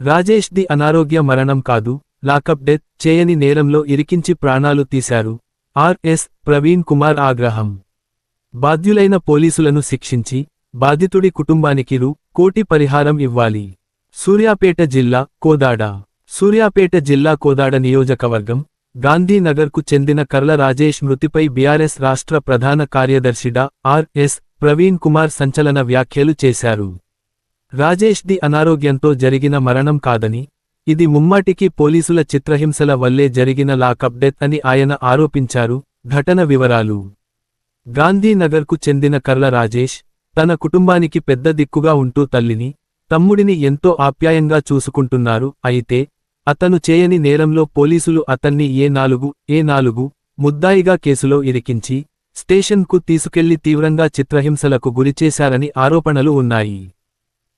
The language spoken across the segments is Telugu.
రాజేష్ ది అనారోగ్య మరణం కాదు లాకప్ డెత్ చేయని నేరంలో ఇరికించి ప్రాణాలు తీశారు. ఆర్ఎస్ ప్రవీణ్ కుమార్ ఆగ్రహం. బాధ్యులైన పోలీసులను శిక్షించి బాధితుడి కుటుంబానికి రు. కోటి పరిహారం ఇవ్వాలి. సూర్యాపేట జిల్లా కోదాడ. సూర్యాపేట జిల్లా కోదాడ నియోజకవర్గం గాంధీనగర్కు చెందిన కర్ల రాజేష్ మృతిపై బీఆర్ఎస్ రాష్ట్ర ప్రధాన కార్యదర్శిడా ఆర్ఎస్ ప్రవీణ్ కుమార్ సంచలన వ్యాఖ్యలు చేశారు. రాజేష్ ది అనారోగ్యంతో జరిగిన మరణం కాదని ఇది ముమ్మాటికి పోలీసుల చిత్రహింసల వల్లే జరిగిన లాకప్ డెత్ అని ఆయన ఆరోపించారు. ఘటన వివరాలు. గాంధీనగర్కు చెందిన కర్ల రాజేష్ తన కుటుంబానికి పెద్ద దిక్కుగా ఉంటూ తల్లిని తమ్ముడిని ఎంతో ఆప్యాయంగా చూసుకుంటున్నారు. అయితే అతను చేయని నేరంలో పోలీసులు అతన్ని ఏ నాలుగు ఏ నాలుగు ముద్దాయిగా కేసులో ఇరికించి స్టేషన్కు తీసుకెళ్ళి తీవ్రంగా చిత్రహింసలకు గురిచేశారని ఆరోపణలు ఉన్నాయి.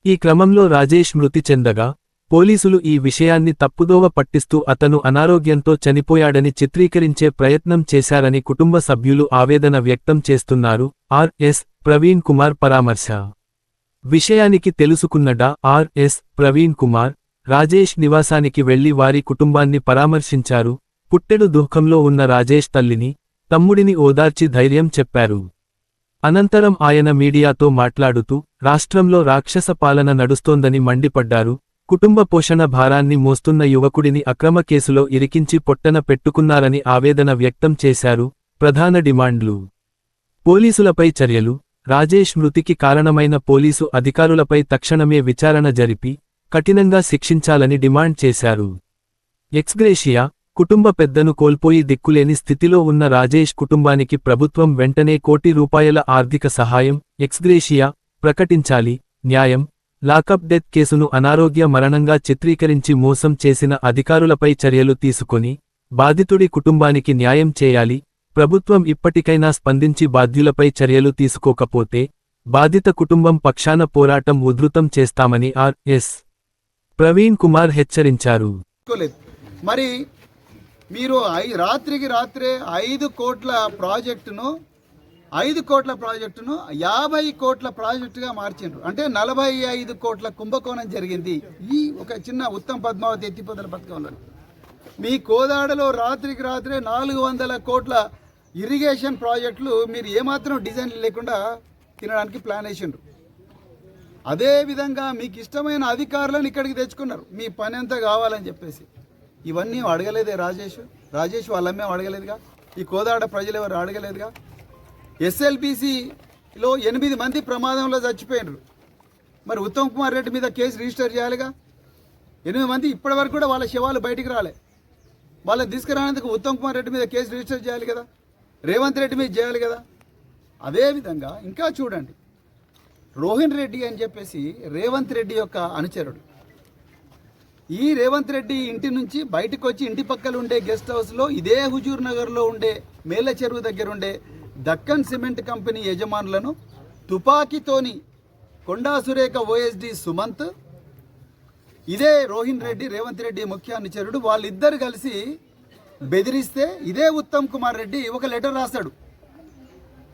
ఈ క్రమంలో రాజేష్ మృతి చెందగా పోలీసులు ఈ విషయాన్ని తప్పుదోవ పట్టిస్తూ అతను అనారోగ్యంతో చనిపోయాడని చిత్రీకరించే ప్రయత్నం చేశారని కుటుంబ సభ్యులు ఆవేదన వ్యక్తం చేస్తున్నారు. ఆర్ఎస్ ప్రవీణ్ కుమార్ పరామర్శ. విషయానికి తెలుసుకున్నడా ఆర్ఎస్ ప్రవీణ్ కుమార్ రాజేష్ నివాసానికి వెళ్ళి వారి కుటుంబాన్ని పరామర్శించారు. పుట్టెడు దుఃఖంలో ఉన్న రాజేష్ తల్లిని తమ్ముడిని ఓదార్చి ధైర్యం చెప్పారు. అనంతరం ఆయన మీడియాతో మాట్లాడుతూ రాష్ట్రంలో రాక్షస పాలన నడుస్తోందని మండిపడ్డారు. కుటుంబ పోషణ భారాన్ని మోస్తున్న యువకుడిని అక్రమ కేసులో ఇరికించి పొట్టన పెట్టుకున్నారని ఆవేదన వ్యక్తం చేశారు. ప్రధాన డిమాండ్లు. పోలీసులపై చర్యలు. రాజేష్ మృతికి కారణమైన పోలీసు అధికారులపై తక్షణమే విచారణ జరిపి కఠినంగా శిక్షించాలని డిమాండ్ చేశారు. ఎక్స్గ్రేషియా కుటుంబ పెద్దను కోల్పోయి దిక్కులేని స్థితిలో ఉన్న రాజేష్ కుటుంబానికి ప్రభుత్వం వెంటనే కోటి రూపాయల ఆర్థిక సహాయం ఎక్స్గ్రేషియా ప్రకటించాలి న్యాయం లాకప్ డెత్ కేసును అనారోగ్య మరణంగా చిత్రీకరించి మోసం చేసిన అధికారులపై చర్యలు తీసుకొని బాధితుడి కుటుంబానికి న్యాయం చేయాలి ప్రభుత్వం ఇప్పటికైనా స్పందించి బాధ్యులపై చర్యలు తీసుకోకపోతే బాధిత కుటుంబం పక్షాన పోరాటం ఉధృతం చేస్తామని ఆర్ఎస్ ప్రవీణ్ కుమార్ హెచ్చరించారు. మరి మీరు ఐ- రాత్రికి రాత్రే ఐదు కోట్ల ప్రాజెక్టును ఐదు కోట్ల ప్రాజెక్టును యాభై కోట్ల ప్రాజెక్టుగా మార్చిండ్రు అంటే నలభై ఐదు కోట్ల కుంభకోణం జరిగింది ఈ ఒక చిన్న ఉత్తమ పద్మావతి ఎత్తిపోతల పథకంలో. మీ కోదాడలో రాత్రికి రాత్రే నాలుగు వందల కోట్ల ఇరిగేషన్ ప్రాజెక్టులు మీరు ఏమాత్రం డిజైన్ లేకుండా తినడానికి ప్లాన్ వేసిండ్రు. అదే విధంగా మీకు ఇష్టమైన అధికారులను ఇక్కడికి తెచ్చుకున్నారు. మీ పని ఎంత కావాలని చెప్పేసి. ఇవన్నీ అడగలేదే రాజేష్. రాజేష్ వాళ్ళమ్మే అడగలేదుగా? ఈ కోదాడ ప్రజలు ఎవరు అడగలేదుగా? ఎస్ఎల్బిసిలో ఎనిమిది మంది ప్రమాదంలో చచ్చిపోయినారు. మరి ఉత్తమ్ కుమార్ రెడ్డి మీద కేసు రిజిస్టర్ చేయాలిగా? ఎనిమిది మంది ఇప్పటివరకు కూడా వాళ్ళ శవాలు బయటికి రాలే. వాళ్ళని తీసుకురానందుకు ఉత్తమ్ కుమార్ రెడ్డి మీద కేసు రిజిస్టర్ చేయాలి కదా? రేవంత్ రెడ్డి మీద చేయాలి కదా? అదేవిధంగా ఇంకా చూడండి. రోహిన్ రెడ్డి అని చెప్పేసి రేవంత్ రెడ్డి యొక్క అనుచరుడు. ఈ రేవంత్ రెడ్డి ఇంటి నుంచి బయటకు వచ్చి ఇంటి పక్కల ఉండే గెస్ట్ హౌస్లో ఇదే హుజూర్ నగర్లో ఉండే మేళ్ళ చెరువు దగ్గర ఉండే దక్కన్ సిమెంట్ కంపెనీ యజమానులను తుపాకీతోని కొండా సురేఖ ఓఎస్డి సుమంత్ ఇదే రోహిన్ రెడ్డి రేవంత్ రెడ్డి ముఖ్య అనుచరుడు వాళ్ళిద్దరు కలిసి బెదిరిస్తే ఇదే ఉత్తమ్ కుమార్ రెడ్డి ఒక లెటర్ రాశాడు.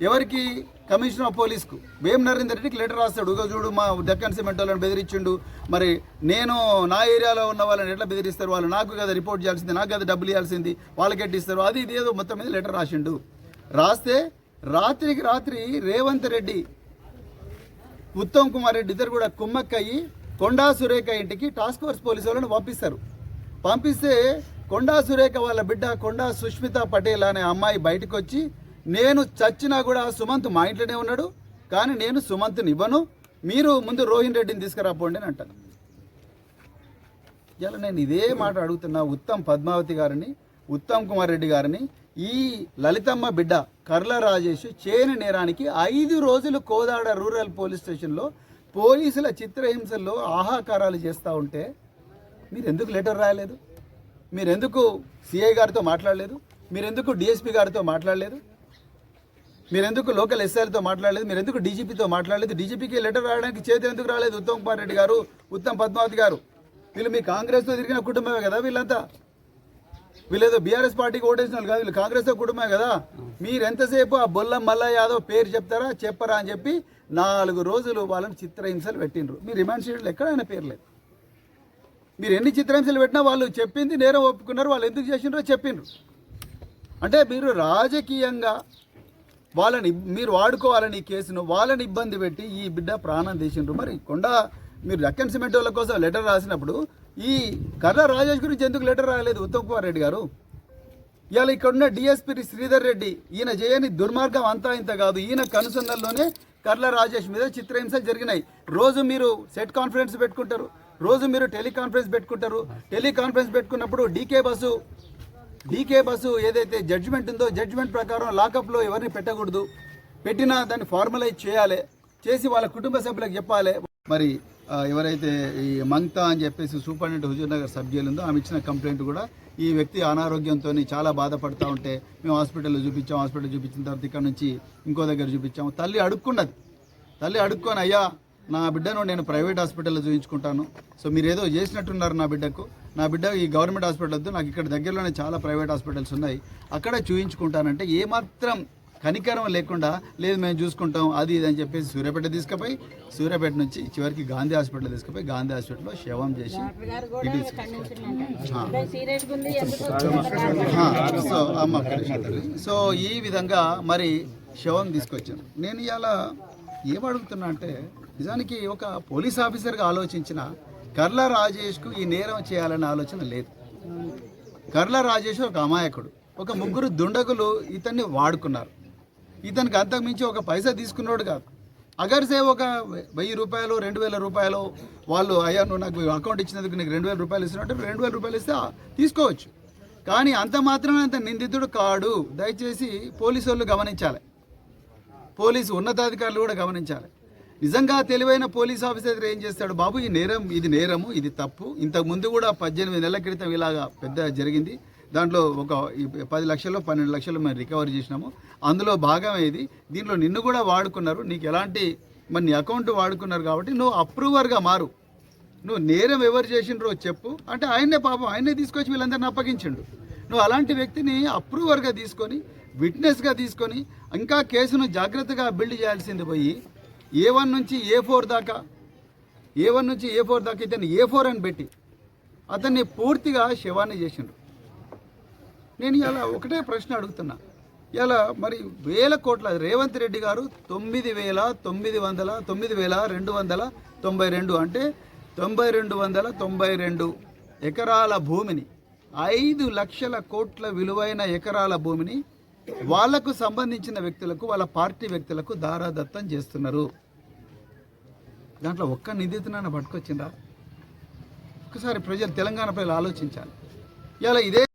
ఎవరికి? కమిషనర్ ఆఫ్ పోలీస్కు. భీమ్ నరేందర్ రెడ్డికి లెటర్ రాస్తాడు. ఇగో చూడు మా దక్కన్ సిమెంట్ వాళ్ళని బెదిరించిండు. మరి నేను నా ఏరియాలో ఉన్న వాళ్ళని ఎట్లా బెదిరిస్తారు? వాళ్ళు నాకు కదా రిపోర్ట్ చేయాల్సింది నాకు కదా డబ్బులు ఇవ్వాల్సింది వాళ్ళకి ఎట్టి ఇస్తారు? అది ఇది ఏదో మొత్తం మీద లెటర్ రాసిండు. రాస్తే రాత్రికి రాత్రి రేవంత్ రెడ్డి ఉత్తమ్ కుమార్ రెడ్డి ఇద్దరు కూడా కుమ్మక్కయ్యి కొండా సురేఖ ఇంటికి టాస్క్ ఫోర్స్ పోలీసు వాళ్ళని పంపిస్తారు. పంపిస్తే కొండా సురేఖ వాళ్ళ బిడ్డ కొండా సుష్మిత పటేల్ అనే అమ్మాయి బయటకు వచ్చి నేను చచ్చినా కూడా సుమంత్ మా ఇంట్లోనే ఉన్నాడు కానీ నేను సుమంత్ని ఇవ్వను. మీరు ముందు రోహిన్ రెడ్డిని తీసుకురాపోండి అని అంటాను. ఇలా నేను ఇదే మాట అడుగుతున్నా ఉత్తమ్ పద్మావతి గారిని ఉత్తమ్ కుమార్ రెడ్డి గారిని ఈ లలితమ్మ బిడ్డ కర్ల రాజేష్ చేయని నేరానికి ఐదు రోజులు కోదాడ రూరల్ పోలీస్ స్టేషన్లో పోలీసుల చిత్రహింసల్లో ఆహాకారాలు చేస్తూ ఉంటే మీరు ఎందుకు లెటర్ రాయలేదు? మీరెందుకు సిఐ గారితో మాట్లాడలేదు? మీరెందుకు డిఎస్పీ గారితో మాట్లాడలేదు? మీరెందుకు లోకల్ ఎస్ఐలతో మాట్లాడలేదు? మీరు ఎందుకు డీజీపీతో మాట్లాడలేదు? డీజీపీకి లెటర్ రాయడానికి చేతి ఎందుకు రాలేదు ఉత్తమ్ కుమార్ రెడ్డి గారు ఉత్తమ్ పద్మావతి గారు? వీళ్ళు మీ కాంగ్రెస్తో తిరిగిన కుటుంబమే కదా వీళ్ళంతా? వీళ్ళేదో బీఆర్ఎస్ పార్టీకి ఓటేసిన వాళ్ళు కాదు వీళ్ళు కాంగ్రెస్తో కుటుంబమే కదా? మీరెంతసేపు ఆ బొల్లం మల్ల యాదవ్ పేరు చెప్తారా చెప్పరా అని చెప్పి నాలుగు రోజులు వాళ్ళని చిత్రహింసలు పెట్టిండ్రు. మీ రిమాండ్ షీట్లు ఎక్కడైనా పేరు లేదు. మీరు ఎన్ని చిత్రహింసలు పెట్టినా వాళ్ళు చెప్పింది నేరం ఒప్పుకున్నారు వాళ్ళు ఎందుకు చేసినారో చెప్పిండ్రు. అంటే మీరు రాజకీయంగా వాళ్ళని మీరు వాడుకోవాలని ఈ కేసును వాళ్ళని ఇబ్బంది పెట్టి ఈ బిడ్డ ప్రాణం తీసిండ్రు. మరి కొండ మీరు రక్కన్ సిమెంట్ వాళ్ళ కోసం లెటర్ రాసినప్పుడు ఈ కర్ర రాజేష్ గురించి ఎందుకు లెటర్ రాయలేదు ఉత్తమ్ కుమార్ రెడ్డి గారు? ఇవాళ ఇక్కడున్న డిఎస్పీ శ్రీధర్ రెడ్డి ఈయన చేయని దుర్మార్గం అంతా ఇంత కాదు. ఈయన కనుసన్నల్లోనే కర్ల రాజేష్ మీద చిత్రహింసలు జరిగినాయి. రోజు మీరు సెట్ కాన్ఫరెన్స్ పెట్టుకుంటారు. రోజు మీరు టెలికాన్ఫరెన్స్ పెట్టుకుంటారు. టెలికాన్ఫరెన్స్ పెట్టుకున్నప్పుడు డీకే బస్సు డీకే బస్సు ఏదైతే జడ్జిమెంట్ ఉందో జడ్జిమెంట్ ప్రకారం లాకప్లో ఎవరిని పెట్టకూడదు. పెట్టినా దాన్ని ఫార్మలైజ్ చేయాలి. చేసి వాళ్ళ కుటుంబ సభ్యులకు చెప్పాలి. మరి ఎవరైతే ఈ మంగ్తా అని చెప్పేసి సూపరింటెండెంట్ హుజూర్ నగర్ సబ్ ఉందో ఆమె ఇచ్చిన కంప్లైంట్ కూడా ఈ వ్యక్తి అనారోగ్యంతో చాలా బాధపడతా ఉంటే మేము హాస్పిటల్లో చూపించాం హాస్పిటల్ చూపించిన తర్వాత ఇక్కడ నుంచి ఇంకో దగ్గర చూపించాము. తల్లి అడుక్కున్నది. తల్లి అడుక్కొని అయ్యా నా బిడ్డను నేను ప్రైవేట్ హాస్పిటల్లో చూపించుకుంటాను సో మీరు ఏదో చేసినట్టున్నారు నా బిడ్డకు. నా బిడ్డ ఈ గవర్నమెంట్ హాస్పిటల్ వద్దు నాకు ఇక్కడ దగ్గరలోనే చాలా ప్రైవేట్ హాస్పిటల్స్ ఉన్నాయి. అక్కడ చూయించుకుంటానంటే ఏమాత్రం కనికరం లేకుండా లేదు మేము చూసుకుంటాం అది ఇది అని చెప్పేసి సూర్యాపేట తీసుకుపోయి సూర్యాపేట నుంచి చివరికి గాంధీ హాస్పిటల్ తీసుకుపోయి గాంధీ హాస్పిటల్లో శవం చేసి సో అమ్మ. సో ఈ విధంగా మరి శవం తీసుకొచ్చాను నేను ఇలా ఏమడుగుతున్నా అంటే నిజానికి ఒక పోలీస్ ఆఫీసర్గా ఆలోచించిన కర్ల రాజేష్కు ఈ నేరం చేయాలనే ఆలోచన లేదు. కర్ల రాజేష్ ఒక అమాయకుడు. ఒక ముగ్గురు దుండగులు ఇతన్ని వాడుకున్నారు. ఇతనికి అంతకుమించి ఒక పైసా తీసుకున్నాడు కాదు. అగర్సే ఒక వెయ్యి రూపాయలు రెండు వేల రూపాయలు వాళ్ళు అయ్యా నువ్వు నాకు అకౌంట్ ఇచ్చినందుకు నీకు రెండు వేల రూపాయలు ఇస్తున్నట్టు రెండు వేల రూపాయలు ఇస్తే తీసుకోవచ్చు. కానీ అంత మాత్రమే అంత నిందితుడు కాడు. దయచేసి పోలీసు వాళ్ళు గమనించాలి. పోలీసు ఉన్నతాధికారులు కూడా గమనించాలి. నిజంగా తెలివైన పోలీస్ ఆఫీసర్ ఏం చేస్తాడు బాబు? ఈ నేరం ఇది నేరము ఇది తప్పు. ఇంతకు ముందు కూడా పద్దెనిమిది నెలల క్రితం ఇలాగా పెద్ద జరిగింది. దాంట్లో ఒక పది లక్షలు పన్నెండు లక్షలు మేము రికవరీ చేసినాము. అందులో భాగం ఇది. దీంట్లో నిన్ను కూడా వాడుకున్నారు. నీకు ఎలాంటి మరి నీ అకౌంట్ వాడుకున్నారు కాబట్టి నువ్వు అప్రూవర్గా మారు. నువ్వు నేరం ఎవరు చేసిండ్రో చెప్పు. అంటే ఆయనే పాపం ఆయనే తీసుకొచ్చి వీళ్ళందరిని అప్పగించిండు. నువ్వు అలాంటి వ్యక్తిని అప్రూవర్గా తీసుకొని విట్నెస్గా తీసుకొని ఇంకా కేసును జాగ్రత్తగా బిల్డ్ చేయాల్సింది పోయి ఏ వన్ నుంచి ఏ ఫోర్ దాకా ఏ వన్ నుంచి ఏ ఫోర్ దాకా ఇతను ఏ ఫోర్ అని పెట్టి అతన్ని పూర్తిగా శవాన్ని చేసిండు నేను ఇలా ఒకటే ప్రశ్న అడుగుతున్నా. ఇలా మరి వేల కోట్ల రేవంత్ రెడ్డి గారు తొమ్మిది వేల తొమ్మిది వందల తొమ్మిది వేల రెండు వందల తొంభై రెండు అంటే తొంభై రెండు వందల తొంభై రెండు ఎకరాల భూమిని ఐదు లక్షల కోట్ల విలువైన ఎకరాల భూమిని వాళ్ళకు సంబంధించిన వ్యక్తులకు వాళ్ళ పార్టీ వ్యక్తులకు దారాదత్తం చేస్తున్నారు. దాంట్లో ఒక్క నిందితునైనా పట్టుకొచ్చిండ్రా? ఒకసారి ప్రజలు తెలంగాణ ప్రజలు ఆలోచించాలి. ఇలా ఇదే